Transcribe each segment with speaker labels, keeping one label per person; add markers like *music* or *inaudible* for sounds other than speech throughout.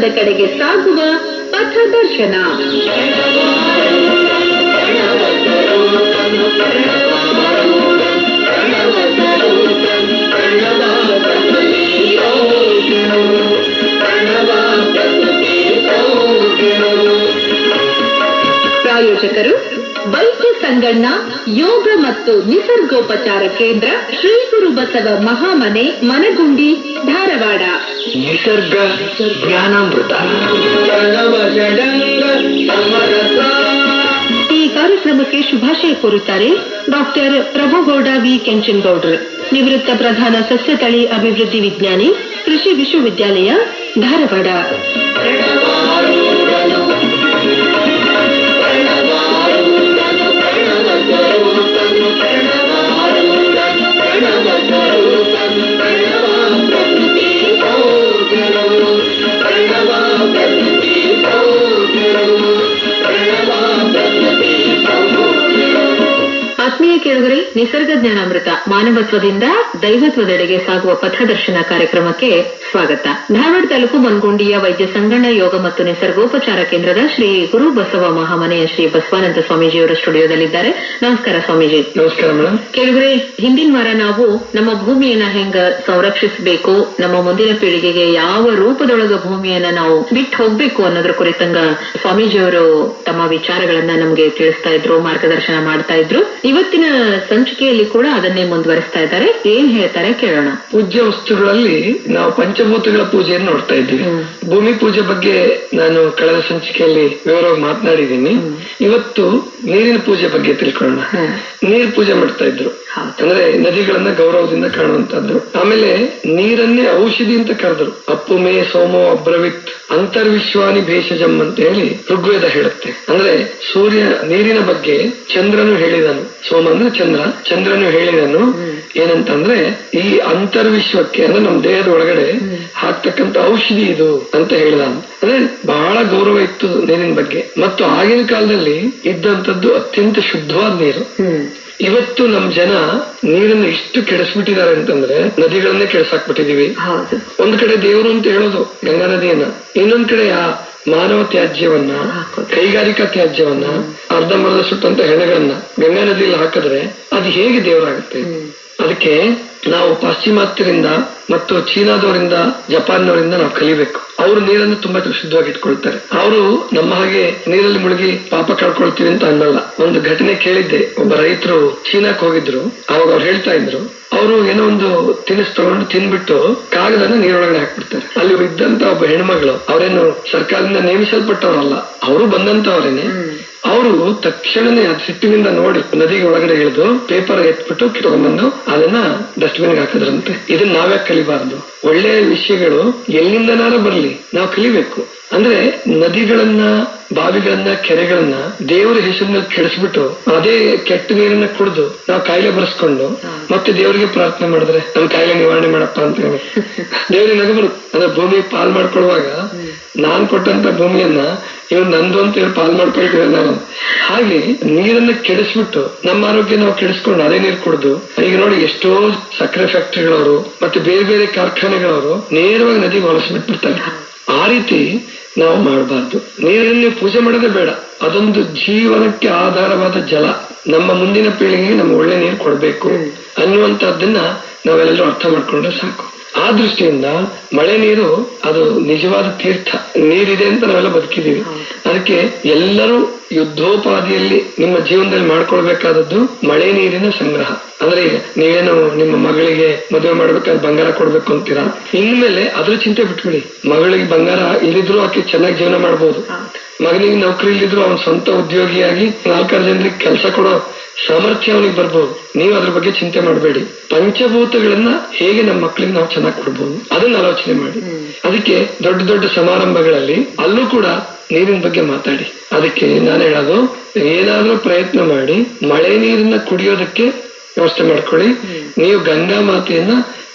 Speaker 1: ದೈವತ್ವದ ಕಡೆಗೆ ಸಾಗುವ ಪಥದರ್ಶನ ಪ್ರಾಯೋಜಕರು, ವೈದ್ಯ ಸಂಗಣ್ಣ, ಯೋಗ ಮತ್ತು ನಿಸರ್ಗೋಪಚಾರ ಕೇಂದ್ರ ಶ್ರೀ ಗುರು ಬಸವ ಮಹಾಮನೆ, ಮನಗುಂಡಿ, ಧಾರವಾಡ.
Speaker 2: ನಿಸರ್ಗ ಜ್ಞಾನಾಮೃತ
Speaker 1: ಈ ಕಾರ್ಯಕ್ರಮಕ್ಕೆ ಶುಭಾಶಯ ಕೋರುತ್ತಾರೆ ಡಾಕ್ಟರ್ ಪ್ರಭುಗೌಡ ವಿ. ಕೆಂಚನಗೌಡ್ರು. ನಿವೃತ್ತ ಪ್ರಧಾನ ಸಸ್ಯ ತಳಿ ಅಭಿವೃದ್ಧಿ ವಿಜ್ಞಾನಿ, ಕೃಷಿ ವಿಶ್ವವಿದ್ಯಾಲಯ ಧಾರವಾಡ. ಆತ್ಮೀಯ ಕೇಳುಗರೆ ನಿಸರ್ಗ ಜ್ಞಾನಾಮೃತ ಮಾನವತ್ವದಿಂದ ದೈವತ್ವದೆಡೆಗೆ ಸಾಗುವ ಪಥದರ್ಶನ ಕಾರ್ಯಕ್ರಮಕ್ಕೆ ಸ್ವಾಗತ. ಧಾರವಾಡ ತಾಲೂಕು ಮನ್ಗುಂಡಿಯ ವೈದ್ಯ ಸಂಗಣ್ಣ ಯೋಗ ಮತ್ತು ನಿಸರ್ಗೋಪಚಾರ ಕೇಂದ್ರದ ಶ್ರೀ ಗುರು ಬಸವ ಮಹಾಮನೆಯ ಶ್ರೀ ಬಸವಾನಂದ ಸ್ವಾಮೀಜಿಯವರ ಸ್ಟುಡಿಯೋದಲ್ಲಿದ್ದಾರೆ. ನಮಸ್ಕಾರ ಸ್ವಾಮೀಜಿ.
Speaker 2: ನಮಸ್ಕಾರ ಮೇಡಮ್
Speaker 1: ಕೆಲವರೇ ಹಿಂದಿನ ವಾರ ನಾವು ನಮ್ಮ ಭೂಮಿಯನ್ನ ಹೆಂಗ ಸಂರಕ್ಷಿಸಬೇಕು ನಮ್ಮ ಮುಂದಿನ ಪೀಳಿಗೆಗೆ ಯಾವ ರೂಪದೊಳಗ ಭೂಮಿಯನ್ನ ನಾವು ಬಿಟ್ಟು ಹೋಗ್ಬೇಕು ಅನ್ನೋದ್ರ ಕುರಿತಂಗ ಸ್ವಾಮೀಜಿಯವರು ತಮ್ಮ ವಿಚಾರಗಳನ್ನ ನಮ್ಗೆ ತಿಳಿಸ್ತಾ ಇದ್ರು ಮಾರ್ಗದರ್ಶನ ಮಾಡ್ತಾ ಇದ್ರು. ಇವತ್ತಿನ ಸಂಚಿಕೆಯಲ್ಲಿ ಕೂಡ ಅದನ್ನೇ ಮುಂದುವರಿಸ್ತಾ ಇದ್ದಾರೆ. ಏನ್ ಹೇಳ್ತಾರೆ ಕೇಳೋಣ.
Speaker 2: ಪೂಜ್ಯ ವಸ್ತುಗಳಲ್ಲಿ ನಾವು ಪಂಚಭೂತಗಳ ಪೂಜೆಯನ್ನು ನೋಡ್ತಾ ಇದ್ದೀವಿ. ಭೂಮಿ ಪೂಜೆ ಬಗ್ಗೆ ನಾನು ಕಳೆದ ಸಂಚಿಕೆಯಲ್ಲಿ ವಿವರವಾಗಿ ಮಾತನಾಡಿದ್ದೀನಿ. ಇವತ್ತು ನೀರಿನ ಪೂಜೆ ಬಗ್ಗೆ ತಿಳ್ಕೊಳ್ಳೋಣ. ನೀರ್ ಪೂಜೆ ಮಾಡ್ತಾ ಇದ್ರು. ಅಂದ್ರೆ ನದಿಗಳನ್ನ ಗೌರವದಿಂದ ಕಾಣುವಂತದ್ದು ಆಮೇಲೆ ನೀರನ್ನೇ ಔಷಧಿ ಅಂತ ಕರೆದ್ರು. ಅಪ್ಪು ಮೇ ಸೋಮೋ ಅಬ್ರವಿತ್ ಅಂತರ್ವಿಶ್ವಾನಿ ಭೇಷಜಂ ಅಂತ ಹೇಳಿ ಋಗ್ವೇದ ಹೇಳುತ್ತೆ. ಅಂದ್ರೆ ಸೂರ್ಯ ನೀರಿನ ಬಗ್ಗೆ ಚಂದ್ರನು ಹೇಳಿದನು. ಸೋಮ ಅಂದ್ರೆ ಚಂದ್ರ ಚಂದ್ರನು ಹೇಳಿದನು. ಏನಂತಂದ್ರೆ ಈ ಅಂತರ್ವಿಶ್ವಕ್ಕೆ ಅಂದ್ರೆ ನಮ್ಮ ದೇಹದ ಒಳಗಡೆ ಹಾಕ್ತಕ್ಕಂತ ಔಷಧಿ ಇದು ಅಂತ ಹೇಳಿದ. ಅಂದ್ರೆ ಬಹಳ ಗೌರವ ಇತ್ತು ನೀರಿನ ಬಗ್ಗೆ. ಮತ್ತು ಆಗಿನ ಕಾಲದಲ್ಲಿ ಇದ್ದಂತದ್ದು ಅತ್ಯಂತ ಶುದ್ಧವಾದ ನೀರು. ಇವತ್ತು ನಮ್ ಜನ ನೀರನ್ನ ಎಷ್ಟು ಕೆಡಿಸ್ಬಿಟ್ಟಿದ್ದಾರೆ ಅಂತಂದ್ರೆ ನದಿಗಳನ್ನೇ ಕೆಡಿಸಾಕ್ಬಿಟ್ಟಿದೀವಿ ಒಂದ್ ಕಡೆ ದೇವರು ಅಂತ ಹೇಳೋದು ಗಂಗಾ ನದಿಯನ್ನ. ಇನ್ನೊಂದ್ ಕಡೆ ಆ ಮಾನವ ತ್ಯಾಜ್ಯವನ್ನ ಕೈಗಾರಿಕಾ ತ್ಯಾಜ್ಯವನ್ನ ಅರ್ಧಂಬರ್ಧ ಸುಟ್ಟಂತ ಹೆಣಗಳನ್ನ ಗಂಗಾ ನದಿಯಲ್ಲಿ ಹಾಕಿದ್ರೆ ಅದು ಹೇಗೆ ದೇವರಾಗುತ್ತೆ? ಅದಕ್ಕೆ ನಾವು ಪಾಶ್ಚಿಮಾತ್ಯರಿಂದ ಮತ್ತು ಚೀನಾದವರಿಂದ ಜಪಾನ್ನವರಿಂದ ನಾವು ಕಲಿಬೇಕು. ಅವರು ನೀರನ್ನು ತುಂಬಾ ಶುದ್ಧವಾಗಿ ಇಟ್ಕೊಳ್ತಾರೆ. ಅವರು ನಮ್ಮ ಹಾಗೆ ನೀರಲ್ಲಿ ಮುಳುಗಿ ಪಾಪ ಕಳ್ಕೊಳ್ತೀವಿ ಅಂತ ಅನ್ನಲ್ಲ. ಒಂದು ಘಟನೆ ಕೇಳಿದ್ದೆ. ಒಬ್ಬ ರೈತರು ಚೀನಾಕ್ ಹೋಗಿದ್ರು ಅವಾಗ ಅವ್ರು ಹೇಳ್ತಾ ಇದ್ರು, ಅವರು ಏನೋ ಒಂದು ತಿನಿಸ್ ತಗೊಂಡು ತಿನ್ಬಿಟ್ಟು ಕಾಗದನ ನೀರೊಳಗಡೆ ಹಾಕ್ಬಿಡ್ತಾರೆ. ಅಲ್ಲಿ ಇದ್ದಂತ ಒಬ್ಬ ಹೆಣ್ಮಗಳು, ಅವರೇನು ಸರ್ಕಾರದಿಂದ ನೇಮಿಸಲ್ಪಟ್ಟವರಲ್ಲ, ಅವರು ಬಂದಂತವರೇನೆ ಅವರು ತಕ್ಷಣನೇ ಅದ್ ಸಿಟ್ಟಿನಿಂದ ನೋಡಿ ನದಿಗೆ ಒಳಗಡೆ ಇಳಿದು ಪೇಪರ್ ಎತ್ಬಿಟ್ಟು ತಗೊಂಡ್ಬಂದು ಅದನ್ನ ಡಸ್ಟ್ಬಿನ್ ಹಾಕಿದ್ರಂತೆ. ಇದನ್ನ ನಾವ್ಯಾಕೆ ಕಲಿಬಾರ್ದು. ಒಳ್ಳೆಯ ವಿಷಯಗಳು ಎಲ್ಲಿಂದನಾರ ಬರ್ಲಿ ನಾವು ಕಲಿಬೇಕು. ಅಂದ್ರೆ ನದಿಗಳನ್ನ ಬಾವಿಗಳನ್ನ ಕೆರೆಗಳನ್ನ ದೇವರ ಹೆಸರಿನಲ್ಲಿ ಕೆಡಿಸ್ಬಿಟ್ಟು ಅದೇ ಕೆಟ್ಟ ನೀರನ್ನ ಕುಡಿದು ನಾವು ಕಾಯಿಲೆ ಬರೆಸ್ಕೊಂಡು ಮತ್ತೆ ದೇವರಿಗೆ ಪ್ರಾರ್ಥನೆ ಮಾಡಿದ್ರೆ ನಮ್ ಕಾಯಿಲೆ ನಿವಾರಣೆ ಮಾಡಪ್ಪ ಅಂತ ಹೇಳಿ. *laughs* ದೇವರಿಗೆ ನಗಬರು ಅಂದ್ರೆ ಭೂಮಿ ಪಾಲ್ ಮಾಡ್ಕೊಳ್ಳುವಾಗ ನಾನ್ ಕೊಟ್ಟಂತ ಭೂಮಿಯನ್ನ ಇವ್ ನಂದು ಅಂತ ಹೇಳಿ ಪಾಲು ಮಾಡ್ಕೊಳ್ತೀವಿ ನಾವು ಹಾಗೆ ನೀರನ್ನ ಕೆಡಿಸ್ಬಿಟ್ಟು ನಮ್ಮ ಆರೋಗ್ಯ ನಾವು ಕೆಡಿಸ್ಕೊಂಡು ಅದೇ ನೀರು ಕುಡಿದು, ಈಗ ನೋಡಿ ಎಷ್ಟೋ ಸಕ್ಕರೆ ಫ್ಯಾಕ್ಟರಿಗಳವರು ಮತ್ತೆ ಬೇರೆ ಬೇರೆ ಕಾರ್ಖಾನೆಗಳವರು ನೇರವಾಗಿ ನದಿಗೆ ಹೊಲಸ್ಬಿಟ್ಬಿಡ್ತಾರೆ ಆ ರೀತಿ ನಾವು ಮಾಡಬಾರ್ದು. ನೀರನ್ನು ಪೂಜೆ ಮಾಡೋದೇ ಬೇಡ. ಅದೊಂದು ಜೀವನಕ್ಕೆ ಆಧಾರವಾದ ಜಲ. ನಮ್ಮ ಮುಂದಿನ ಪೀಳಿಗೆಗೆ ನಮ್ಮ ಒಳ್ಳೆ ನೀರು ಕೊಡಬೇಕು ಅನ್ನುವಂತದ್ದನ್ನ ನಾವೆಲ್ಲರೂ ಅರ್ಥ ಮಾಡ್ಕೊಂಡ್ರೆ ಸಾಕು. ಆ ದೃಷ್ಟಿಯಿಂದ ಮಳೆ ನೀರು ಅದು ನಿಜವಾದ ತೀರ್ಥ. ನೀರಿದೆ ಅಂತ ನಾವೆಲ್ಲ ಬದುಕಿದೀವಿ ಅದಕ್ಕೆ ಎಲ್ಲರೂ ಯುದ್ಧೋಪಾದಿಯಲ್ಲಿ ನಿಮ್ಮ ಜೀವನದಲ್ಲಿ ಮಾಡ್ಕೊಳ್ಬೇಕಾದದ್ದು ಮಳೆ ನೀರಿನ ಸಂಗ್ರಹ. ಅಂದ್ರೆ ಈಗ ನೀವೇನು ನಿಮ್ಮ ಮಗಳಿಗೆ ಮದುವೆ ಮಾಡ್ಬೇಕಾದ್ರೆ ಬಂಗಾರ ಕೊಡ್ಬೇಕು ಅಂತೀರಾ? ಇನ್ಮೇಲೆ ಅದ್ರ ಚಿಂತೆ ಬಿಟ್ಬಿಡಿ. ಮಗಳಿಗೆ ಬಂಗಾರ ಇಲ್ಲಿದ್ರು ಆಕೆ ಚೆನ್ನಾಗಿ ಜೀವನ ಮಾಡ್ಬೋದು. ಮಗನಿಗೆ ನೌಕರಿ ಇಲ್ಲಿದ್ರು ಅವನ ಸ್ವಂತ ಉದ್ಯೋಗಿಯಾಗಿ ನಾಲ್ಕಾರು ಜನರಿಗೆ ಕೆಲಸ ಕೊಡೋ ಸಾಮರ್ಥ್ಯ ಅವನಿಗೆ ಬರ್ಬೋದು. ನೀವು ಅದ್ರ ಬಗ್ಗೆ ಚಿಂತೆ ಮಾಡಬೇಡಿ. ಪಂಚಭೂತಗಳನ್ನ ಹೇಗೆ ನಮ್ಮ ಮಕ್ಕಳಿಗೆ ನಾವು ಚೆನ್ನಾಗಿ ಕೊಡ್ಬೋದು? ಅದನ್ನ ಆಲೋಚನೆ ಮಾಡಿ. ಅದಕ್ಕೆ ದೊಡ್ಡ ದೊಡ್ಡ ಸಮಾರಂಭಗಳಲ್ಲಿ ಅಲ್ಲೂ ಕೂಡ ನೀರಿನ ಬಗ್ಗೆ ಮಾತಾಡಿ. ಅದಕ್ಕೆ ನಾನು ಹೇಳೋದು ಏನಾದ್ರೂ ಪ್ರಯತ್ನ ಮಾಡಿ ಮಳೆ ನೀರನ್ನ ಕುಡಿಯೋದಕ್ಕೆ ವ್ಯವಸ್ಥೆ ಮಾಡ್ಕೊಳ್ಳಿ. ನೀವು ಗಂಗಾ ಮಾತೆಯನ್ನ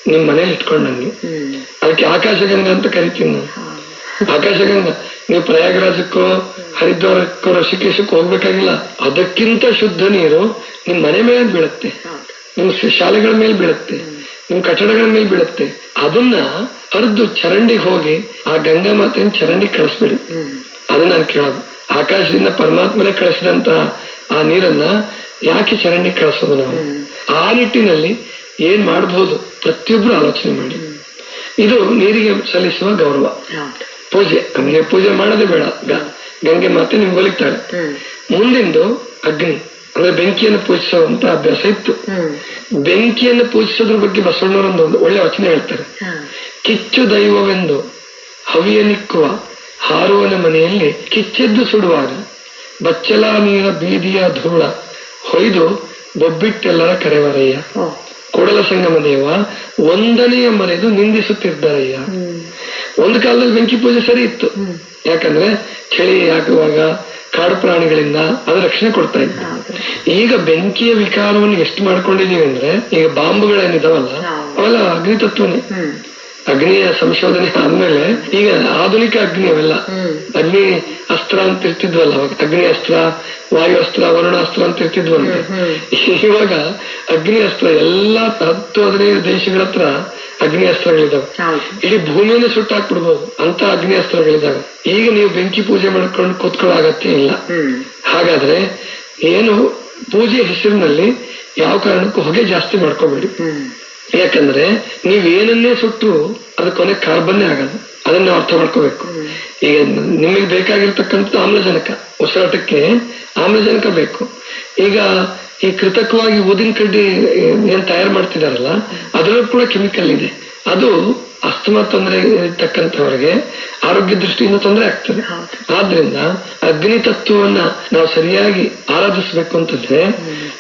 Speaker 2: ನಿಮ್ ಮನೇಲಿ ಇಟ್ಕೊಂಡಂಗೆ ಅದಕ್ಕೆ ಆಕಾಶಗಂಗಾ ಅಂತ ಕರಿತೀನಿ ನಾನು ಆಕಾಶಗಂಗಾ ನೀವು ಪ್ರಯಾಗರಾಜಕ್ಕೋ, ಹರಿದ್ವಾರಕ್ಕೋ, ಋಷಿಕೇಶಕ್ಕೂ ಹೋಗ್ಬೇಕಾಗಿಲ್ಲ. ಅದಕ್ಕಿಂತ ಶುದ್ಧ ನೀರು ನಿಮ್ ಮನೆ ಮೇಲೆ ಬೀಳುತ್ತೆ. ನಿಮ್ ಶಾಲೆಗಳ ಮೇಲೆ ಬೀಳುತ್ತೆ. ನಿಮ್ ಕಟ್ಟಡಗಳ ಮೇಲೆ ಬೀಳುತ್ತೆ. ಅದನ್ನ ಹರಿದು ಚರಂಡಿಗೆ ಹೋಗಿ ಆ ಗಂಗಾ ಮಾತೆನ ಚರಂಡಿ ಕಳಿಸ್ಬಿಡಿ. ಅದನ್ನ ನಾನು ಕೇಳೋದು. ಆಕಾಶದಿಂದ ಪರಮಾತ್ಮನೇ ಕಳಿಸಿದಂತ ಆ ನೀರನ್ನ ಯಾಕೆ ಚರಂಡಿ ಕಳಿಸೋದು ನಾವು? ಆ ನಿಟ್ಟಿನಲ್ಲಿ ಏನ್ ಮಾಡಬಹುದು? ಪ್ರತಿಯೊಬ್ರು ಆಲೋಚನೆ ಮಾಡಿ. ಇದು ನೀರಿಗೆ ಸಲ್ಲಿಸುವ ಗೌರವ. ಪೂಜೆ ನಮಗೆ ಪೂಜೆ ಮಾಡೋದೇ ಬೇಡ. ಗಂಗೆ ಮಾತೆ ನಿಮ್ಗೆ ಒಲಿತಾಳೆ ಮುಂದಿಂದು ಅಗ್ನಿ ಅಂದ್ರೆ ಬೆಂಕಿಯನ್ನು ಪೂಜಿಸುವಂತ ಅಭ್ಯಾಸ ಇತ್ತು. ಬೆಂಕಿಯನ್ನು ಪೂಜಿಸೋದ್ರ ಬಗ್ಗೆ ಬಸವಣ್ಣವರೊಂದು ಒಂದು ಒಳ್ಳೆ ವಚನ ಹೇಳ್ತಾರೆ. ಕಿಚ್ಚು ದೈವವೆಂದು ಹವಿಯನಿಕ್ಕುವ ಹಾರುವನ ಮನೆಯಲ್ಲಿ ಕಿಚ್ಚೆದ್ದು ಸುಡುವಾಗ ಬಚ್ಚಲ ನೀರ ಬೀದಿಯ ಧೂಳ ಹೊಯ್ದು ಬೊಬ್ಬಿಟ್ಟೆಲ್ಲರ ಕರೆವರಯ್ಯ. ಕೊಡಲ ಸಂಗಮ ದೇವ ಒಂದನೆಯ ಮನೆಯದು ನಿಂದಿಸುತ್ತಿದ್ದಾರಯ್ಯ. ಒಂದು ಕಾಲದಲ್ಲಿ ಬೆಂಕಿ ಪೂಜೆ ಸರಿ ಇತ್ತು. ಯಾಕಂದ್ರೆ ಚಳಿ ಹಾಕುವಾಗ ಕಾಡು ಪ್ರಾಣಿಗಳಿಂದ ಅದು ರಕ್ಷಣೆ ಕೊಡ್ತಾ ಇತ್ತು. ಈಗ ಬೆಂಕಿಯ ವಿಕಾರವನ್ನು ಎಷ್ಟು ಮಾಡ್ಕೊಂಡಿದೀವಿ ಅಂದ್ರೆ ಈಗ ಬಾಂಬುಗಳೇನಿದಾವಲ್ಲ. ಅವೆಲ್ಲ ಅಗ್ನಿ ತತ್ವನೇ. ಅಗ್ನಿಯ ಸಂಶೋಧನೆ ಆದ್ಮೇಲೆ ಈಗ ಆಧುನಿಕ ಅಗ್ನಿ ಅವೆಲ್ಲ. ಅಗ್ನಿ ಅಸ್ತ್ರ ಅಂತ ಇರ್ತಿದ್ವಲ್ಲ ಅಗ್ನಿ ಅಸ್ತ್ರ ವಾಯು ಅಸ್ತ್ರ ವರುಣಾಸ್ತ್ರ ಅಂತ ಇರ್ತಿದ್ವಲ್ಲ. ಇವಾಗ ಅಗ್ನಿ ಅಸ್ತ್ರ ಎಲ್ಲಾ ಹತ್ತು ಹದಿನೈದು ದೇಶಗಳ ಹತ್ರ ಅಗ್ನಿ ಅಸ್ತ್ರಗಳಿದಾವೆ
Speaker 1: ಇಲ್ಲಿ
Speaker 2: ಇಡೀ ಭೂಮಿಯನ್ನು ಸುಟ್ಟಾಕ್ಬಿಡ್ಬೋದು. ಅಂತ ಅಗ್ನಿ ಅಸ್ತ್ರಗಳಿದ್ದಾವೆ ಈಗ ನೀವು ಬೆಂಕಿ ಪೂಜೆ ಮಾಡ್ಕೊಂಡು ಕೂತ್ಕೊಳ್ಳೋ ಅಗತ್ಯ ಇಲ್ಲ. ಹಾಗಾದ್ರೆ ಏನು ಪೂಜೆ ಹೆಸರಿನಲ್ಲಿ ಯಾವ ಕಾರಣಕ್ಕೂ ಹೊಗೆ ಜಾಸ್ತಿ ಮಾಡ್ಕೋಬೇಡಿ. ಯಾಕಂದ್ರೆ ನೀವ್ ಏನನ್ನೇ ಸುಟ್ಟು ಅದು ಕೊನೆ ಕಾರ್ಬನ್ನೇ ಆಗಲ್ಲ. ಅದನ್ನ ಅರ್ಥ ಮಾಡ್ಕೋಬೇಕು. ಈಗ ನಿಮಗೆ ಬೇಕಾಗಿರ್ತಕ್ಕಂಥ ಆಮ್ಲಜನಕ. ಉಸಿರಾಟಕ್ಕೆ ಆಮ್ಲಜನಕ ಬೇಕು. ಈಗ ಈ ಕೃತಕವಾಗಿ ಊದಿನ ಕಡ್ಡಿ ಏನ್ ತಯಾರು ಮಾಡ್ತಿದಾರಲ್ಲ ಅದರಲ್ಲೂ ಕೂಡ ಕೆಮಿಕಲ್ ಇದೆ. ಅದು ಅಸ್ತಮಾ ತೊಂದರೆ ಇರ್ತಕ್ಕಂಥವ್ರಿಗೆ ಆರೋಗ್ಯ ದೃಷ್ಟಿಯಿಂದ ತೊಂದರೆ ಆಗ್ತದೆ. ಆದ್ರಿಂದ ಅಗ್ನಿ ತತ್ವವನ್ನ ನಾವು ಸರಿಯಾಗಿ ಆರಾಧಿಸ್ಬೇಕು ಅಂತಂದ್ರೆ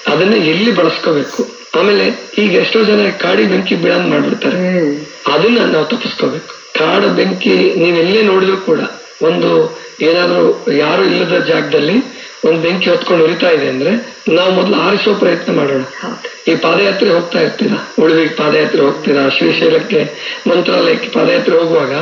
Speaker 2: ಅದನ್ನ ಎಲ್ಲಿ ಬಳಸ್ಕೋಬೇಕು? ಆಮೇಲೆ ಈಗ ಎಷ್ಟೋ ಜನ ಕಾಡಿ ಬೆಂಕಿ ಬೀಳಂಗ್ ಮಾಡ್ಬಿಡ್ತಾರೆ. ಅದನ್ನ ನಾವು ತಪ್ಪಿಸ್ಕೋಬೇಕು. ಕಾಡ ಬೆಂಕಿ ನೀವೆಲ್ಲೇ ನೋಡಿದ್ರು ಕೂಡ ಒಂದು ಏನಾದ್ರೂ ಯಾರು ಇಲ್ಲದ ಜಾಗದಲ್ಲಿ ಒಂದು ಬೆಂಕಿ ಹೊತ್ಕೊಂಡು ಉರಿತಾ ಇದೆ ಅಂದ್ರೆ ನಾವು ಮೊದಲು ಆರಿಸೋ ಪ್ರಯತ್ನ ಮಾಡೋಣ. ಈ ಪಾದಯಾತ್ರೆ ಹೋಗ್ತಾ ಇರ್ತೀರಾ? ಉಳಿವಿಗೆ ಪಾದಯಾತ್ರೆ ಹೋಗ್ತೀರಾ? ಶ್ರೀಶೈಲಕ್ಕೆ ಮಂತ್ರಾಲಯಕ್ಕೆ ಪಾದಯಾತ್ರೆ ಹೋಗುವಾಗ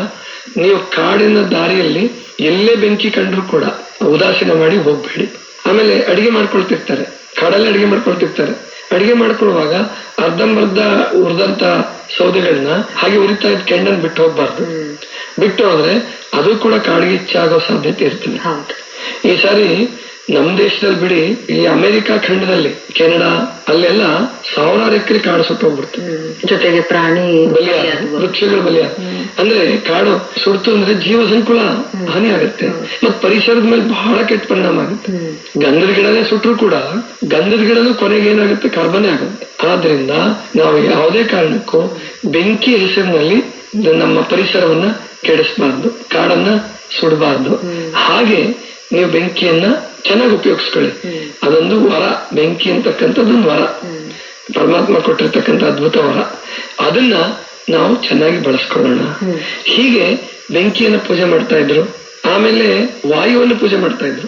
Speaker 2: ನೀವು ಕಾಡಿನ ದಾರಿಯಲ್ಲಿ ಎಲ್ಲೇ ಬೆಂಕಿ ಕಂಡ್ರು ಕೂಡ ಉದಾಸೀನ ಮಾಡಿ ಹೋಗ್ಬೇಡಿ. ಆಮೇಲೆ ಅಡಿಗೆ ಮಾಡ್ಕೊಳ್ತಿರ್ತಾರೆ. ಕಾಡಲ್ಲಿ ಅಡಿಗೆ ಮಾಡ್ಕೊಳ್ತಿರ್ತಾರೆ. ಅಡಿಗೆ ಮಾಡ್ಕೊಳ್ಳುವಾಗ ಅರ್ಧಂಬರ್ಧ ಉರ್ದಂತ ಸೌದೆಗಳನ್ನ ಹಾಗೆ ಉರಿತಾ ಇದ್ ಕೆಂಡನ್ ಬಿಟ್ಟು ಹೋಗ್ಬಾರ್ದು. ಬಿಟ್ಟು ಹೋದ್ರೆ ಅದು ಕೂಡ ಕಾಡಿಗೆ ಹೆಚ್ಚಾಗೋ ಸಾಧ್ಯತೆ ಇರ್ತದೆ. ಈ ಸಾರಿ ನಮ್ ದೇಶದಲ್ಲಿ ಬಿಡಿ ಈ ಅಮೆರಿಕ ಖಂಡದಲ್ಲಿ ಕೆನಡಾ ಅಲ್ಲೆಲ್ಲ ಸಾವಿರಾರು ಎಕರೆ ಕಾಡು ಸುಟ್ಟೋಗ್ಬಿಡ್ತು
Speaker 1: ಜೊತೆಗೆ ಪ್ರಾಣಿ
Speaker 2: ಬಲಿಯ. ವೃಕ್ಷಗಳು ಬಲಿಯ ಅಂದ್ರೆ ಕಾಡು ಸುಡ್ತು ಅಂದ್ರೆ ಜೀವ ಸಂಕುಲ ಹಾನಿ ಆಗುತ್ತೆ. ಮತ್ ಪರಿಸರದ ಮೇಲೆ ಬಹಳ ಕೆಟ್ಟ ಪರಿಣಾಮ ಆಗುತ್ತೆ. ಗಂಧದ ಗಿಡನೇ ಸುಟ್ಟರು ಕೂಡ ಗಂಧದ ಗಿಡನೂ ಕೊನೆಗೆ ಏನಾಗುತ್ತೆ? ಕಾರ್ಬನ್ ಆಗುತ್ತೆ. ಆದ್ರಿಂದ ನಾವು ಯಾವುದೇ ಕಾರಣಕ್ಕೂ ಬೆಂಕಿ ಹೆಸರಿನಲ್ಲಿ ನಮ್ಮ ಪರಿಸರವನ್ನ ಕೆಡಿಸಬಾರ್ದು ಕಾಡನ್ನ ಸುಡಬಾರ್ದು. ಹಾಗೆ ನೀವು ಬೆಂಕಿಯನ್ನ ಚೆನ್ನಾಗಿ ಉಪಯೋಗಿಸ್ಕೊಳ್ಳಿ. ಅದೊಂದು ವರ ಬೆಂಕಿ ಅಂತಕ್ಕಂಥದ್ದೊಂದು ವರ. ಪರಮಾತ್ಮ ಕೊಟ್ಟಿರ್ತಕ್ಕಂಥ ಅದ್ಭುತ ವರ. ಅದನ್ನ ನಾವು ಚೆನ್ನಾಗಿ ಬಳಸ್ಕೊಳ್ಳೋಣ. ಹೀಗೆ ಬೆಂಕಿಯನ್ನ ಪೂಜೆ ಮಾಡ್ತಾ ಇದ್ರು. ಆಮೇಲೆ ವಾಯುವನ್ನು ಪೂಜೆ ಮಾಡ್ತಾ ಇದ್ರು.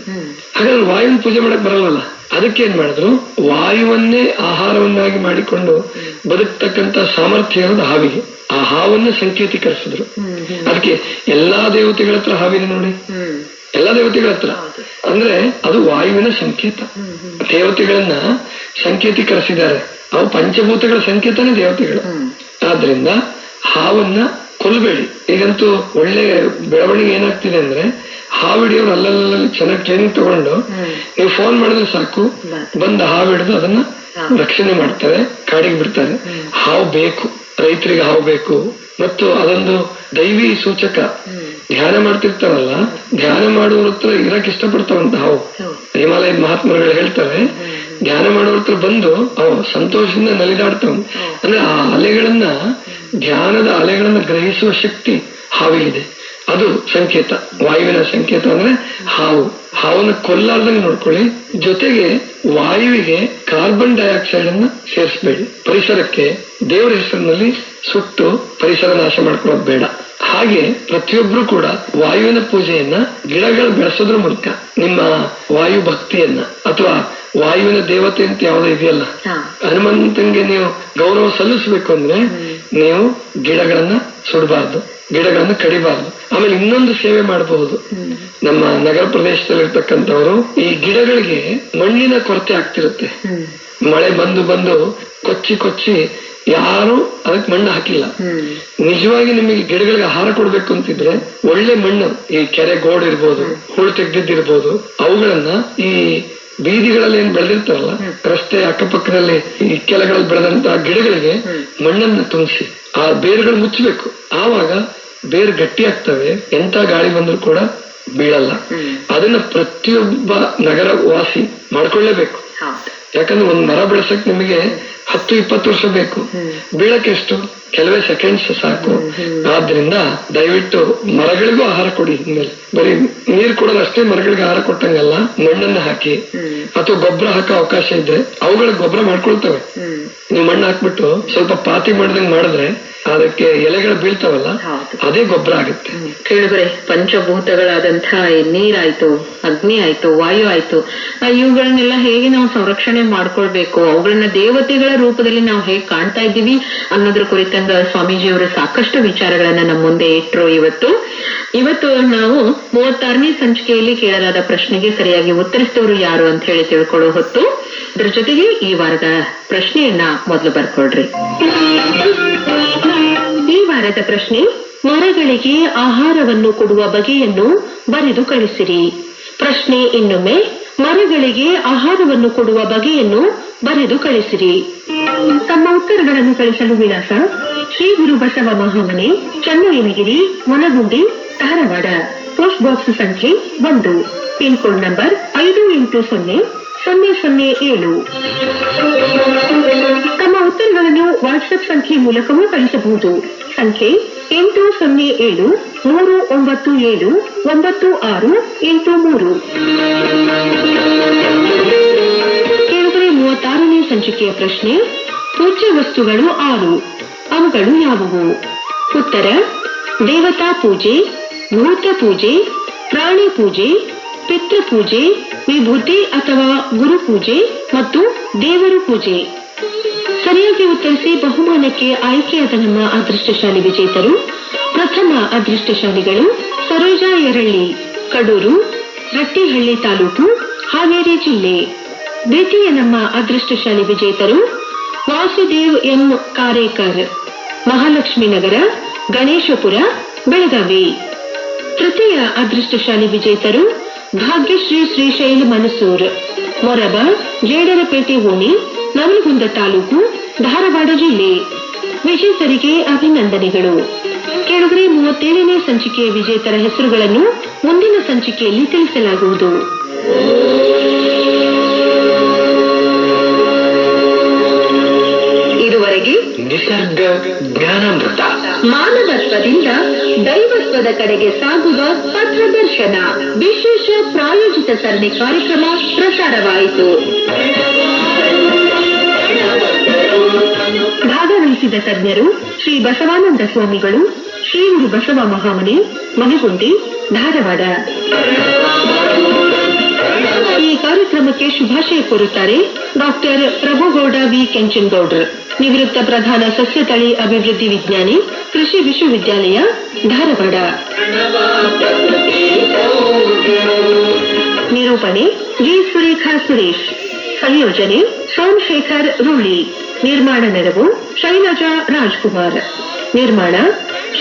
Speaker 2: ಹಾಗಾದ್ರೆ ವಾಯುವನ್ನು ಪೂಜೆ ಮಾಡಕ್ ಬರಲ್ಲ ಅದಕ್ಕೆ ಏನ್ ಮಾಡಿದ್ರು? ವಾಯುವನ್ನೇ ಆಹಾರವನ್ನಾಗಿ ಮಾಡಿಕೊಂಡು ಬದುಕ್ತಕ್ಕಂತ ಸಾಮರ್ಥ್ಯ ಇರೋದು ಹಾವಿಗೆ. ಆ ಹಾವನ್ನ ಸಂಕೇತೀಕರಿಸಿದ್ರು. ಅದಕ್ಕೆ ಎಲ್ಲಾ ದೇವತೆಗಳ ಹತ್ರ ಹಾವಿನ ನೋಡಿ. ಎಲ್ಲಾ ದೇವತೆಗಳ ಹತ್ರ. ಅಂದ್ರೆ ಅದು ವಾಯುವಿನ ಸಂಕೇತ. ದೇವತೆಗಳನ್ನ ಸಂಕೇತೀಕರಿಸಿದ್ದಾರೆ. ಅವು ಪಂಚಭೂತಗಳ ಸಂಕೇತನೇ ದೇವತೆಗಳು. ಆದ್ರಿಂದ ಹಾವನ್ನ ಕೊಲ್ಲಬೇಡಿ. ಈಗಂತೂ ಒಳ್ಳೆ ಬೆಳವಣಿಗೆ ಏನಾಗ್ತಿದೆ ಅಂದ್ರೆ ಹಾವಿಡಿಯವ್ರು ಅಲ್ಲಲ್ಲಲ್ಲಿ ಅಲ್ಲಲ್ಲಿ ಚೆನ್ನಾಗಿ ಟ್ರೈನಿಂಗ್ ತಗೊಂಡು ನೀವು ಫೋನ್ ಮಾಡಿದ್ರೆ ಸಾಕು. ಬಂದ ಹಾವು ಅದನ್ನ. ರಕ್ಷಣೆ ಮಾಡ್ತಾರೆ, ಕಾಡಿಗೆ ಬಿಡ್ತಾರೆ. ಹಾವು ಬೇಕು. ರೈತರಿಗೆ ಹಾವು ಬೇಕು. ಮತ್ತು ಅದೊಂದು ದೈವಿ ಸೂಚಕ. ಧ್ಯಾನ ಮಾಡ್ತಿರ್ತಾರಲ್ಲ ಧ್ಯಾನ ಮಾಡುವ ಹತ್ರ ಇರಕ್ ಇಷ್ಟಪಡ್ತಾವಂತ ಹಾವು
Speaker 1: ಹೌದು.
Speaker 2: ಹಿಮಾಲಯದ ಮಹಾತ್ಮರುಗಳು ಹೇಳ್ತಾರೆ ಧ್ಯಾನ ಮಾಡೋರ ಹತ್ರ ಬಂದು ಅವು ಸಂತೋಷದಿಂದ ನಲಿದಾಡ್ತಾವ. ಅಂದ್ರೆ ಆ ಅಲೆಗಳನ್ನ ಧ್ಯಾನದ ಅಲೆಗಳನ್ನ ಗ್ರಹಿಸುವ ಶಕ್ತಿ ಹಾವಿಗಿದೆ. ಅದು ಸಂಕೇತ ವಾಯುವಿನ ಸಂಕೇತ ಅಂದ್ರೆ ಹಾವು. ಹಾವನ್ನ ಕೊಲ್ಲಾರ್ದಂಗೆ ನೋಡ್ಕೊಳ್ಳಿ ಜೊತೆಗೆ ವಾಯುವಿಗೆ ಕಾರ್ಬನ್ ಡೈಆಕ್ಸೈಡ್ ಅನ್ನು ಸೇರಿಸಬೇಡಿ. ಪರಿಸರಕ್ಕೆ ದೇವರ ಹೆಸರಿನಲ್ಲಿ ಸುಟ್ಟು ಪರಿಸರ ನಾಶ ಮಾಡ್ಕೊಳ್ಳೋದು ಬೇಡ. ಹಾಗೆ ಪ್ರತಿಯೊಬ್ರು ಕೂಡ ವಾಯುವಿನ ಪೂಜೆಯನ್ನ ಗಿಡಗಳು ಬೆಳೆಸೋದ್ರ ಮೂಲಕ ನಿಮ್ಮ ವಾಯು ಭಕ್ತಿಯನ್ನ ಅಥವಾ ವಾಯುವಿನ ದೇವತೆ ಅಂತ ಯಾವ್ದು ಇದೆಯಲ್ಲ? ಹನುಮಂತಂಗೆ ನೀವು ಗೌರವ ಸಲ್ಲಿಸಬೇಕು ಅಂದ್ರೆ ನೀವು ಗಿಡಗಳನ್ನ ಸುಡಬಾರ್ದು ಗಿಡಗಳನ್ನ ಕಡಿಬಾರ್ದು. ಆಮೇಲೆ ಇನ್ನೊಂದು ಸೇವೆ ಮಾಡಬಹುದು. ನಮ್ಮ ನಗರ ಪ್ರದೇಶದಲ್ಲಿರ್ತಕ್ಕಂಥವರು ಈ ಗಿಡಗಳಿಗೆ ಮಣ್ಣಿನ ಕೊರತೆ ಆಗ್ತಿರುತ್ತೆ. ಮಳೆ ಬಂದು ಬಂದು ಕೊಚ್ಚಿ ಕೊಚ್ಚಿ ಯಾರು ಅದಕ್ಕೆ ಮಣ್ಣು ಹಾಕಿಲ್ಲ. ನಿಜವಾಗಿ ನಿಮಗೆ ಗಿಡಗಳಿಗೆ ಆಹಾರ ಕೊಡ್ಬೇಕು ಅಂತಿದ್ರೆ ಒಳ್ಳೆ ಮಣ್ಣು ಈ ಕೆರೆ ಗೋಡ್ ಇರ್ಬೋದು ಹುಳು ತೆಗ್ದಿದ್ದಿರ್ಬೋದು ಅವುಗಳನ್ನ ಈ ಬೀದಿಗಳಲ್ಲಿ ಏನ್ ಬೆಳೆದಿರ್ತಾರಲ್ಲ ರಸ್ತೆ ಅಕ್ಕಪಕ್ಕದಲ್ಲಿ ಈ ಕೆಳಗಳಲ್ಲಿ ಬೆಳೆದಂತಹ ಗಿಡಗಳಿಗೆ ಮಣ್ಣನ್ನ ತುಂಬಿಸಿ. ಆ ಬೇರುಗಳು ಮುಚ್ಚಬೇಕು. ಆವಾಗ ಬೇರು ಗಟ್ಟಿ ಆಗ್ತವೆ ಎಂತ ಗಾಳಿ ಬಂದ್ರು ಕೂಡ ಬೀಳಲ್ಲ. ಅದನ್ನ ಪ್ರತಿಯೊಬ್ಬ ನಗರ ವಾಸಿ ಮಾಡ್ಕೊಳ್ಳೇಬೇಕು ಯಾಕಂದ್ರೆ ಒಂದ್ ಮರ ಬೆಳೆಸಕ್ ನಿಮಗೆ ಹತ್ತು ಇಪ್ಪತ್ತು ವರ್ಷ ಬೇಕು. ಬೀಳಕ್ಕೆ ಎಷ್ಟು? ಕೆಲವೇ ಸೆಕೆಂಡ್ಸ್ ಸಾಕು. ಆದ್ರಿಂದ ದಯವಿಟ್ಟು ಮರಗಳಿಗೂ ಆಹಾರ ಕೊಡಿ ಹಿಂದೆ ಬರೀ ನೀರ್ ಕೊಡೋದು ಅಷ್ಟೇ ಮರಗಳಿಗೆ ಆಹಾರ ಕೊಟ್ಟಂಗಲ್ಲ ಮಣ್ಣನ್ನ ಹಾಕಿ. ಅಥವಾ ಗೊಬ್ಬರ ಹಾಕೋ ಅವಕಾಶ ಇದ್ರೆ ಅವುಗಳ ಗೊಬ್ಬರ ಮಾಡ್ಕೊಳ್ತವೆ. ನೀವು ಮಣ್ಣು ಹಾಕ್ಬಿಟ್ಟು ಸ್ವಲ್ಪ ಪಾತಿ ಮಾಡ್ದಂಗ್ ಮಾಡಿದ್ರೆ ಅದಕ್ಕೆ ಎಲೆಗಳು ಬೀಳ್ತಾವಲ್ಲ ಅದೇ ಗೊಬ್ಬರ ಆಗುತ್ತೆ.
Speaker 1: ಕೇಳಿದ್ರೆ ಪಂಚಭೂತಗಳಾದಂತಹ ನೀರಾಯ್ತು ಅಗ್ನಿ ಆಯ್ತು ವಾಯು ಆಯ್ತು ಇವುಗಳನ್ನೆಲ್ಲ ಹೇಗೆ ನಾವು ಸಂರಕ್ಷಣೆ ಮಾಡ್ಕೊಳ್ಬೇಕು? ಅವುಗಳನ್ನ ದೇವತೆಗಳ ರೂಪದಲ್ಲಿ ನಾವು ಹೇಗೆ ಕಾಣ್ತಾ ಇದ್ದೀವಿ ಅನ್ನೋದ್ರ ಕುರಿತಂಗ ಸ್ವಾಮೀಜಿಯವರು ಸಾಕಷ್ಟು ವಿಚಾರಗಳನ್ನ ನಮ್ಮ ಮುಂದೆ ಇಟ್ಟರು ಇವತ್ತು. ಇವತ್ತು ನಾವು ಮೂವತ್ತಾರನೇ ಸಂಚಿಕೆಯಲ್ಲಿ ಕೇಳಲಾದ ಪ್ರಶ್ನೆಗೆ ಸರಿಯಾಗಿ ಉತ್ತರಿಸಿದವರು ಯಾರು ಅಂತ ಹೇಳಿ ತಿಳ್ಕೊಳ್ಳೋ ಹೊತ್ತು ಅದ್ರ ಜೊತೆಗೆ ಈ ವಾರದ ಪ್ರಶ್ನೆಯನ್ನ ಮೊದಲು ಬರ್ಕೊಳ್ರಿ. ಈ ವಾರದ ಪ್ರಶ್ನೆ, ಮರಗಳಿಗೆ ಆಹಾರವನ್ನು ಕೊಡುವ ಬಗೆಯನ್ನು ಬರೆದು ಕಳಿಸಿರಿ. ಪ್ರಶ್ನೆ ಇನ್ನೊಮ್ಮೆ ಮರಗಳಿಗೆ ಆಹಾರವನ್ನು ಕೊಡುವ ಬಗೆಯನ್ನು ಬರೆದು ಕಳಿಸಿರಿ. ತಮ್ಮ ಉತ್ತರಗಳನ್ನು ಕಳಿಸಲು ವಿಳಾಸ ಶ್ರೀ ಗುರು ಬಸವ ಮಹಾಮನೆ ಚನ್ನಯ್ಯನಗಿರಿ ಮೊನಗುಂಡಿ, ಧಾರವಾಡ. ಪೋಸ್ಟ್ ಬಾಕ್ಸ್ ಸಂಖ್ಯೆ ಒಂದು. ಪಿನ್ ಕೋಡ್ ನಂಬರ್ ಐದು ಎಂಟು ಸೊನ್ನೆ ಸೊನ್ನೆ ಸೊನ್ನೆ ಏಳು. ತಮ್ಮ ಉತ್ತರಗಳನ್ನು ವಾಟ್ಸ್ಆಪ್ ಸಂಖ್ಯೆ ಮೂಲಕವೂ ಕಳಿಸಬಹುದು. ಸಂಖ್ಯೆ ಎಂಟು ಸೊನ್ನೆ ಏಳು, ಮೂರು ಒಂಬತ್ತು ಏಳು, ಒಂಬತ್ತು ಆರು, ಎಂಟು ಮೂರು. ಕೇಳಿದರೆ ಮೂವತ್ತಾರನೇ ಸಂಚಿಕೆಯ ಪ್ರಶ್ನೆ, ಪೂಜ್ಯ ವಸ್ತುಗಳು ಆರು, ಅವುಗಳು ಯಾವುವು? ಉತ್ತರ, ದೇವತಾ ಪೂಜೆ ಭೂತ ಪೂಜೆ, ಪ್ರಾಣಿ ಪೂಜೆ ಪಿತೃಪೂಜೆ ವಿಭೂತಿ ಅಥವಾ ಗುರು ಪೂಜೆ ಮತ್ತು ದೇವರು ಪೂಜೆ. ಸರಿಯಾಗಿ ಉತ್ತರಿಸಿ ಬಹುಮಾನಕ್ಕೆ ಆಯ್ಕೆಯಾದ ನಮ್ಮ ಅದೃಷ್ಟಶಾಲಿ ವಿಜೇತರು, ಪ್ರಥಮ ಅದೃಷ್ಟಶಾಲಿಗಳು ಸರೋಜಾ ಎರಳ್ಳಿ, ಕಡೂರು, ರಟ್ಟಿಹಳ್ಳಿ ತಾಲೂಕು, ಹಾವೇರಿ ಜಿಲ್ಲೆ. ದ್ವಿತೀಯ ನಮ್ಮ ಅದೃಷ್ಟಶಾಲಿ ವಿಜೇತರು ವಾಸುದೇವ್ ಎಂ ಕಾರೇಕರ್, ಮಹಾಲಕ್ಷ್ಮೀ ನಗರ, ಗಣೇಶಪುರ, ಬೆಳಗಾವಿ. ತೃತೀಯ ಅದೃಷ್ಟಶಾಲಿ ವಿಜೇತರು ಭಾಗ್ಯಶ್ರೀ ಶ್ರೀಶೈಲ್ ಮನಸೂರ್, ಮೊರಬ, ಜೇಡರಪೇಟೆ ಓಣಿ ನವಲಗುಂದ ತಾಲೂಕು ಧಾರವಾಡ ಜಿಲ್ಲೆ ವಿಜೇತರಿಗೆ ಅಭಿನಂದನೆಗಳು. ಕೆಳಗಡೆ ಮೂವತ್ತೇಳನೇ ಸಂಚಿಕೆಯ ವಿಜೇತರ ಹೆಸರುಗಳನ್ನು ಮುಂದಿನ ಸಂಚಿಕೆಯಲ್ಲಿ ತಿಳಿಸಲಾಗುವುದು. ಇದುವರೆಗೆ
Speaker 2: ನಿಸರ್ಗ ಜ್ಞಾನಾಮೃತ.
Speaker 1: ಮಾನವತ್ವದಿಂದ ದೈವತ್ವದ ಕಡೆಗೆ ಸಾಗುವ ಪಥದರ್ಶನ. ವಿಶೇಷ ಪ್ರಾಯೋಜಿತ ಸರಣಿ ಕಾರ್ಯಕ್ರಮ ಪ್ರಸಾರವಾಯಿತು. ಭಾಗವಹಿಸಿದ ತಜ್ಞರು ಶ್ರೀ ಬಸವಾನಂದ ಸ್ವಾಮಿಗಳು, ಶ್ರೀ ಗುರು ಬಸವ ಮಹಾಮನೆ ಮನೆಗುಂಡಿ ಧಾರವಾಡ. ಈ ಕಾರ್ಯಕ್ರಮಕ್ಕೆ ಶುಭಾಶಯ ಕೋರುತ್ತಾರೆ ಡಾಕ್ಟರ್ ಪ್ರಭುಗೌಡ ವಿ. ಕೆಂಚನಗೌಡರ್. ನಿವೃತ್ತ ಪ್ರಧಾನ ಸಸ್ಯತಳಿ ಅಭಿವೃದ್ಧಿ ವಿಜ್ಞಾನಿ, ಕೃಷಿ ವಿಶ್ವವಿದ್ಯಾಲಯ, ಧಾರವಾಡ. ನಿರೂಪಣೆ ಜಿ ಸುರೇಖಾ ಸುರೇಶ್. ಸಂಯೋಜನೆ ಸೋಮಶೇಖರ್ ರೂಳಿ. ನಿರ್ಮಾಣ ನೆರವು ಶೈಲಜಾ ರಾಜ್ಕುಮಾರ್. ನಿರ್ಮಾಣ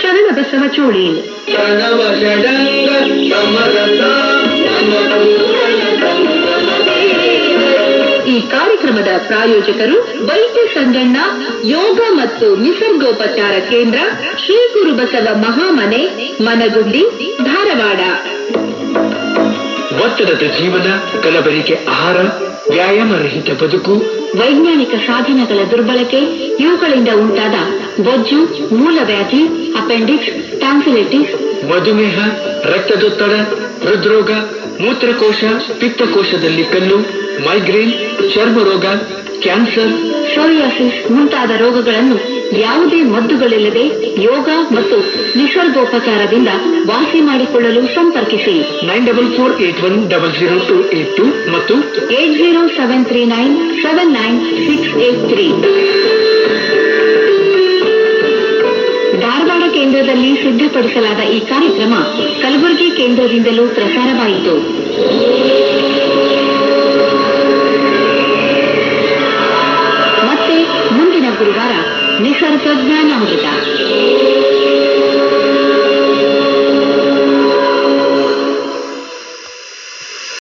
Speaker 1: ಶರಣಬಸವ ಚೋಳೀನ್. ಈ ಕಾರ್ಯಕ್ರಮದ ಪ್ರಾಯೋಜಕರು ವೈದ್ಯ ಸಂಗಣ್ಣ ಯೋಗ ಮತ್ತು ನಿಸರ್ಗೋಪಚಾರ ಕೇಂದ್ರ ಶ್ರೀ ಗುರು ಬಸವ ಮಹಾಮನೆ ಮನಗುಂಡಿ ಧಾರವಾಡ.
Speaker 2: ಒತ್ತಡದ ಜೀವನ ಕಲಬೆರಿಕೆ ಆಹಾರ ವ್ಯಾಯಾಮ ರಹಿತ ಬದುಕು.
Speaker 1: ವೈಜ್ಞಾನಿಕ ಸಾಧನಗಳ ದುರ್ಬಳಕೆ ಇವುಗಳಿಂದ ಉಂಟಾದ ಬೊಜ್ಜು ಮೂಲವ್ಯಾಧಿ ಅಪೆಂಡಿಕ್ಸ್ ಟ್ಯಾನ್ಸಿಲಿಟಿಸ್
Speaker 2: ಮಧುಮೇಹ ರಕ್ತದೊತ್ತಡ ಹೃದ್ರೋಗ ಮೂತ್ರಕೋಶ ಪಿತ್ತಕೋಶದಲ್ಲಿ ಕಲ್ಲು ಮೈಗ್ರೇನ್ ಚರ್ಮರೋಗ ಕ್ಯಾನ್ಸರ್
Speaker 1: ಸೋರಿಯಾಸಿಸ್ ಮುಂತಾದ ರೋಗಗಳನ್ನು ಯಾವುದೇ ಮದ್ದುಗಳಿಲ್ಲದೆ ಯೋಗ ಮತ್ತು ನಿಸರ್ಗೋಪಚಾರದಿಂದ ವಾಸಿ ಮಾಡಿಕೊಳ್ಳಲು ಸಂಪರ್ಕಿಸಿ.
Speaker 2: Nine double four eight one double zero two eight two ಮತ್ತು
Speaker 1: eight zero seven three nine seven nine six eight three. Dharwad ಕೇಂದ್ರದಲ್ಲಿ ಸಿದ್ಧಪಡಿಸಲಾದ ಈ ಕಾರ್ಯಕ್ರಮ ಕಲಬುರಗಿ ಕೇಂದ್ರದಿಂದಲೂ ಪ್ರಸಾರವಾಯಿತು. ಮತ್ತೆ ಮುಂದಿನ
Speaker 3: ಗುರುವಾರ ನಿಸರ್ಗ ಜ್ಞಾನಾಮೃತ